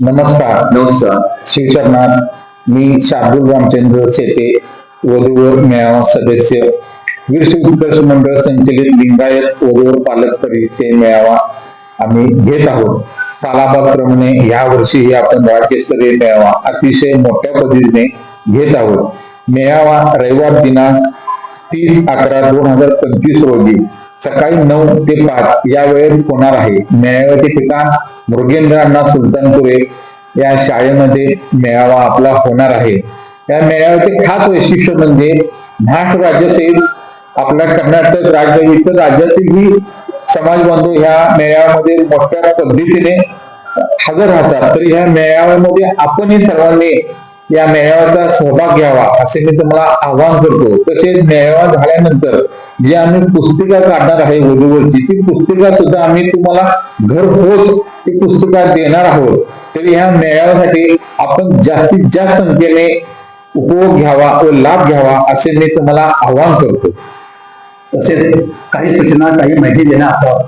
नमस्कार नमस्कार. शिवचरणात मी शार्दूल रामचंद्र शेते वधूवर मेळावा सदस्य वीर उत्कर्ष मंडळ संचलित लिंगायत वधूवर पालक परिचय मेळावा आम्ही घेत आहोत. सालाबादप्रमाणे या वर्षीही आपण राज्यस्तरीय मेळावा अतिशय मोठ्या पद्धतीने घेत आहोत. मेळावा रविवार दिनांक तीस अकरा दोन हजार पंचवीस रोजी सकाळी नऊ ते पाच या वेळेत होणार आहे. मेळाव्याचे ठिकाण मृगेंद्र अण्णा सुलतानपुरे या शाळेमध्ये मेळावा आपला होणार आहे. या मेळाव्याचे खास वैशिष्ट्य म्हणजे महाराष्ट्र राज्यासहित आपल्या कर्नाटक राज्य इतर राज्यातीलही समाज बांधव ह्या मेळाव्यामध्ये मोठ्या पद्धतीने हजर राहतात. तर ह्या मेळाव्यामध्ये आपणही सर्वांनी या मेळाव्याचा सहभाग घ्यावा असे मी तुम्हाला आवाहन करतो. तसेच मेळावा झाल्यानंतर जी आम्ही पुस्तिका काढणार आहे वधूवरची ती पुस्तिका सुद्धा आम्ही तुम्हाला घरपोच ती पुस्तिका देणार आहोत. तरी ह्या मेळाव्यासाठी आपण जास्तीत जास्त संख्येने उपयोग घ्यावा व लाभ घ्यावा असे मी तुम्हाला आवाहन करतो. तसेच काही सूचना काही माहिती देणार देण्यात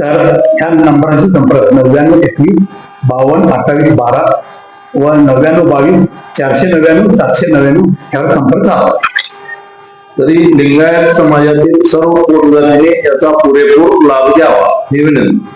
तर ह्या नंबरांशी संपर्क नव्याण्णव एकवीस बावन्न अठ्ठावीस बारा व नव्याण्णव बावीस चारशे नव्याण्णव सातशे नव्याण्णव ह्यावर संपर्क साधा. तरी लिंगायत समाजातील सर्व पोटदारांनी याचा पुरेपूर लाभ घ्यावा. ही विनंती